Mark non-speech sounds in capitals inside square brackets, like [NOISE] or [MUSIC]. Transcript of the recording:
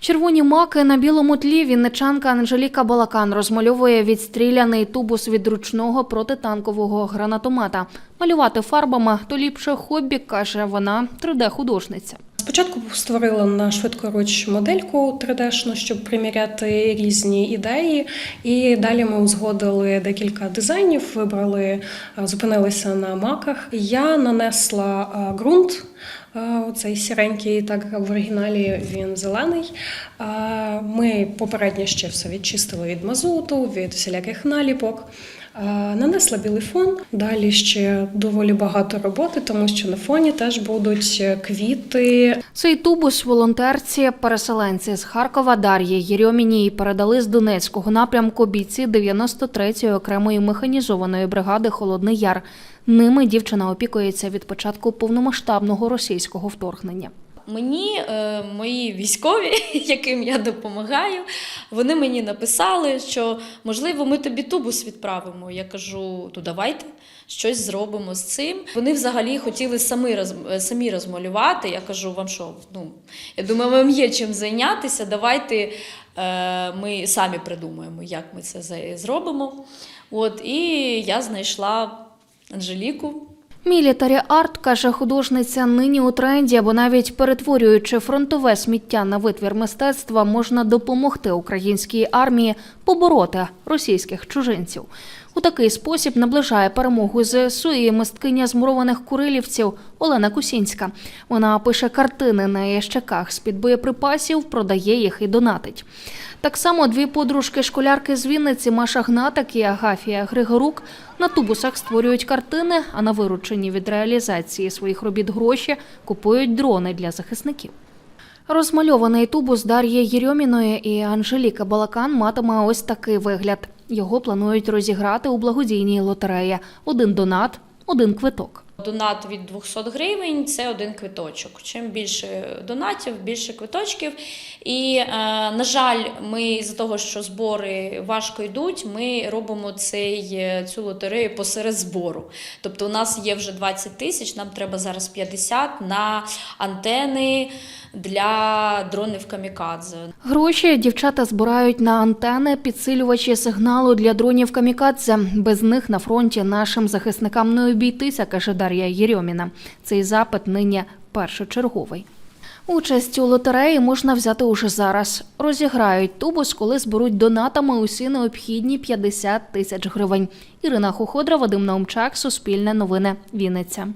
Червоні маки на білому тлі вінничанка Анжеліка Балакан розмальовує відстріляний тубус від ручного протитанкового гранатомата. Малювати фарбами то ліпше хобі, каже вона, 3D-художниця. Спочатку створила на швидкоруч модельку 3D-шну, щоб приміряти різні ідеї. І далі ми узгодили декілька дизайнів, вибрали, зупинилися на маках. Я нанесла ґрунт. Оцей сіренький, так в оригіналі він зелений. Ми попередньо ще все відчистили від мазуту, від всіляких наліпок. А, Нанесла білий фон. Далі ще доволі багато роботи, тому що на фоні теж будуть квіти, Цей тубус волонтерці, переселенці з Харкова Дар'ї Єрьоміній передали з Донецького напрямку бійці 93-ї окремої механізованої бригади Холодний Яр. Ними дівчина опікується від початку повномасштабного російського вторгнення. Мені е, мої військові, [LAUGHS] яким я допомагаю, вони мені написали, що можливо ми тобі тубус відправимо. Я кажу, то давайте щось зробимо з цим. Вони взагалі хотіли самі роз, е, самі розмалювати. Я кажу, вам що? Ну я думаю, вам є чим зайнятися. Давайте е, ми самі придумаємо, як ми це зробимо. От і я знайшла Анжеліку. Мілітарі арт, каже художниця, нині у тренді, або навіть перетворюючи фронтове сміття на витвір мистецтва, можна допомогти українській армії побороти російських чужинців. У такий спосіб наближає перемогу ЗСУ і мисткиня змурованих курилівців Олена Кусінська. Вона пише картини на ящиках з-під боєприпасів, продає їх і донатить. Так само дві подружки-школярки з Вінниці Маша Гнатик і Агафія Григорук на тубусах створюють картини, а на виручені від реалізації своїх робіт гроші купують дрони для захисників. Розмальований тубус Дар'ї Єрьоміної і Анжеліки Балакан матиме ось такий вигляд. Його планують розіграти у благодійній лотереї. Один донат, один квиток. Донат від 200 гривень це один квиточок. Чим більше донатів, більше квиточків. І, е, на жаль, ми з-за того, що збори важко йдуть, ми робимо цей, е, цю лотерею посеред збору. Тобто, у нас є вже 20 тисяч, нам треба зараз 50 на антени для дронів камікадзе. Гроші дівчата збирають на антени, підсилювачі сигналу для дронів камікадзе. Без них на фронті нашим захисникам не обійтися, каже Дар'я Єрьоміна. Цей запит нині першочерговий. Участь у лотереї можна взяти уже зараз. Розіграють тубус, коли зберуть донатами усі необхідні 50 тисяч гривень. Ірина Хуходра, Вадим Наумчак, Суспільне новини, Вінниця.